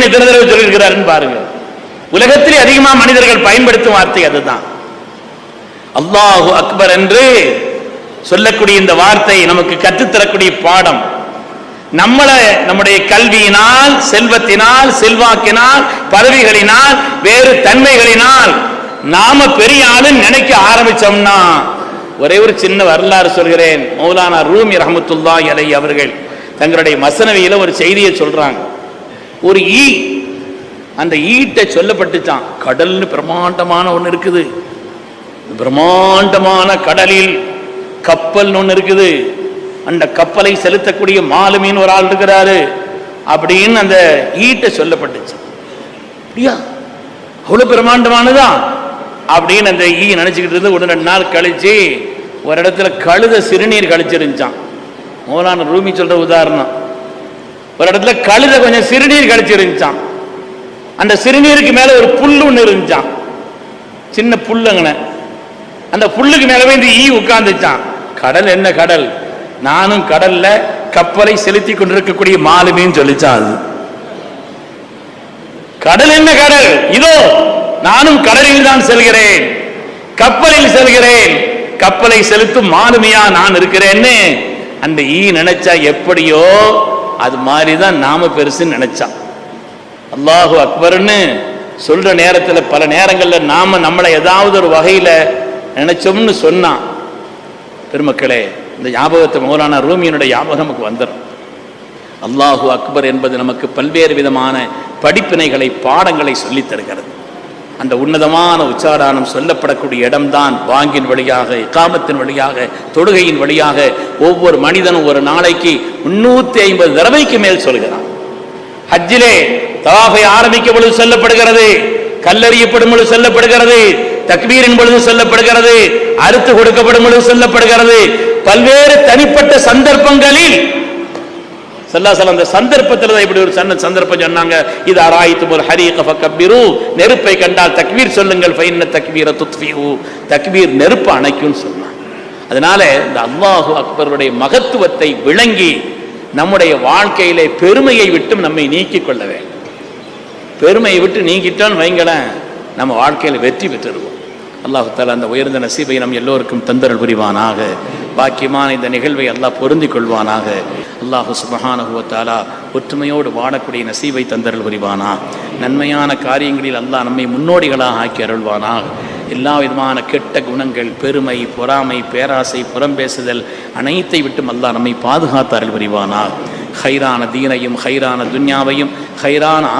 அப்படின்னு எத்தனை தடவை சொல்லியிருக்கிறாருன்னு பாருங்க. உலகத்தில் அதிகமா மனிதர்கள் பயன்படுத்தும் வார்த்தை அதுதான். அல்லாஹு அக்பர் என்று சொல்லக்கூடிய இந்த வார்த்தை நமக்கு கற்றுத்தரக்கூடிய பாடம். நம்மளை நம்முடைய கல்வியினால் செல்வத்தினால் செல்வாக்கினால் பதவிகளினால் வேறு தன்மைகளினால் நாம பெரிய ஆளுன்னு நினைக்க ஆரம்பிச்சோம்னா ஒரே ஒரு சின்ன வரலாறு சொல்கிறேன். மௌலானா ரூமி ரஹமத்துல்லா அலை அவர்கள் தங்களுடைய மசனவியில ஒரு செய்தியை சொல்றாங்க. ஒரு ஈ. அந்த ஈட்டை சொல்லப்பட்டுச்சான் கடல்னு பிரமாண்டமான ஒன்று இருக்குது. பிரம்மாண்டமான கடலில் கப்பல் ஒன்று இருக்குது. அந்த கப்பலை செலுத்தக்கூடிய மாலுமின்னு ஒரு ஆள் இருக்கிறாரு. அப்படின்னு அந்த ஈட்டை சொல்லப்பட்டுச்சு. அப்படியா? அவ்வளவு பிரம்மாண்டமானதா? அப்படின்னு அந்த ஈ நினைச்சுக்கிட்டு இருந்து ஒரு ரெண்டு நாள் கழிச்சு ஒரு இடத்துல கழுத சிறுநீர் கழிச்சிருந்துச்சான் மோலான ரூமி சொல்ற உதாரணம். ஒரு இடத்துல கழுத கொஞ்சம் சிறுநீர் கழிச்சிருந்துச்சான் அந்த சிறுநீருக்கு மேல ஒரு புல்லு ஒன்று இருந்துச்சான் சின்ன புல்லுங்கண்ண அந்த புல்லுக்கு மேலவே இந்த ஈ உட்கார்ந்துச்சான் கடல் என்ன கடல்? நானும் கடல்ல கப்பலை செலுத்தி கொண்டிருக்கக்கூடிய மாலுமின்னு சொல்லிச்சான் அது. கடல் என்ன கடல்? இதோ நானும் கடலில் தான் செல்கிறேன். கப்பலில் செல்கிறேன். கப்பலை செலுத்தும் மாலுமியா நான் இருக்கிறேன்னு அந்த ஈ நினைச்சா எப்படியோ அது மாதிரி தான் நாம பெருசுன்னு நினைச்சான் அல்லாஹு அக்பர்னு சொல்ற நேரத்தில் பல நேரங்களில் நாம நம்மளை ஏதாவது ஒரு வகையில் நினைச்சோம்னு சொன்னான் பெருமக்களே இந்த ஞாபகத்தை மௌலானா ரூமியனுடைய ஞாபகம் நமக்கு வந்துடும் அல்லாஹு அக்பர் என்பது நமக்கு பல்வேறு விதமான படிப்பினைகளை பாடங்களை சொல்லித் தருகிறது. அந்த உன்னதமான உச்சாரணம் சொல்லப்படக்கூடிய இடம்தான் வாங்கின் வழியாக இக்காமத்தின் வழியாக தொடுகையின் வழியாக ஒவ்வொரு மனிதனும் ஒரு நாளைக்கு முன்னூத்தி ஐம்பது தடவைக்கு மேல் சொல்கிறான். ஹஜ்ஜிலே தவாஃபை ஆரம்பிக்கும் பொழுது சொல்லப்படுகிறது கல்லறியப்படும் பொழுது சொல்லப்படுகிறது தக்பீரின் பொழுது சொல்லப்படுகிறது அறுத்து கொடுக்கப்படும் பொழுது சொல்லப்படுகிறது. பல்வேறு தனிப்பட்ட சந்தர்ப்பங்களில் சல்லாசலம் அந்த சந்தர்ப்பத்தில் தான் இப்படி ஒரு சன்ன சந்தர்ப்பம் சொன்னாங்க. இது ஆராய்த்து ஒரு ஹரி கபிரு நெருப்பை கண்டால் தக்வீர் சொல்லுங்கள். ஃபைன்ன தக்வீர துத்ஃபிஹு தக்வீர் நெருப்பு அணைக்கும்னு சொன்னாங்க. அதனால இந்த அல்லாஹு அக்பருடைய மகத்துவத்தை விளங்கி நம்முடைய வாழ்க்கையிலே பெருமையை விட்டும் நம்மை நீக்கிக் கொள்ள வேண்டும். பெருமையை விட்டு நீக்கிட்டோன்னு வைங்களேன் நம்ம வாழ்க்கையில் வெற்றி பெற்றிருவோம் அல்லாஹு தாலா அந்த உயர்ந்த நசீபை நம் எல்லோருக்கும் தந்தரல் புரிவானாக. பாக்கியமான இந்த நிகழ்வை அல்லாஹ் பொருந்தி கொள்வானாக அல்லாஹு சுபஹானஹுவத்தாலா ஒற்றுமையோடு வாழக்கூடிய நசீவை தந்தரல் புரிவானா. நன்மையான காரியங்களில் அல்லாஹ் நம்மை முன்னோடிகளாக ஆக்கி அருள்வானாக. எல்லா விதமான கெட்ட குணங்கள் பெருமை பொறாமை பேராசை புறம்பேசுதல் அனைத்தை விட்டும் அல்லாஹ் நம்மை பாதுகாத்து அருள் புரிவானா ஹைரான தீனையும் ஹைரான துன்யாவையும் ஹைரான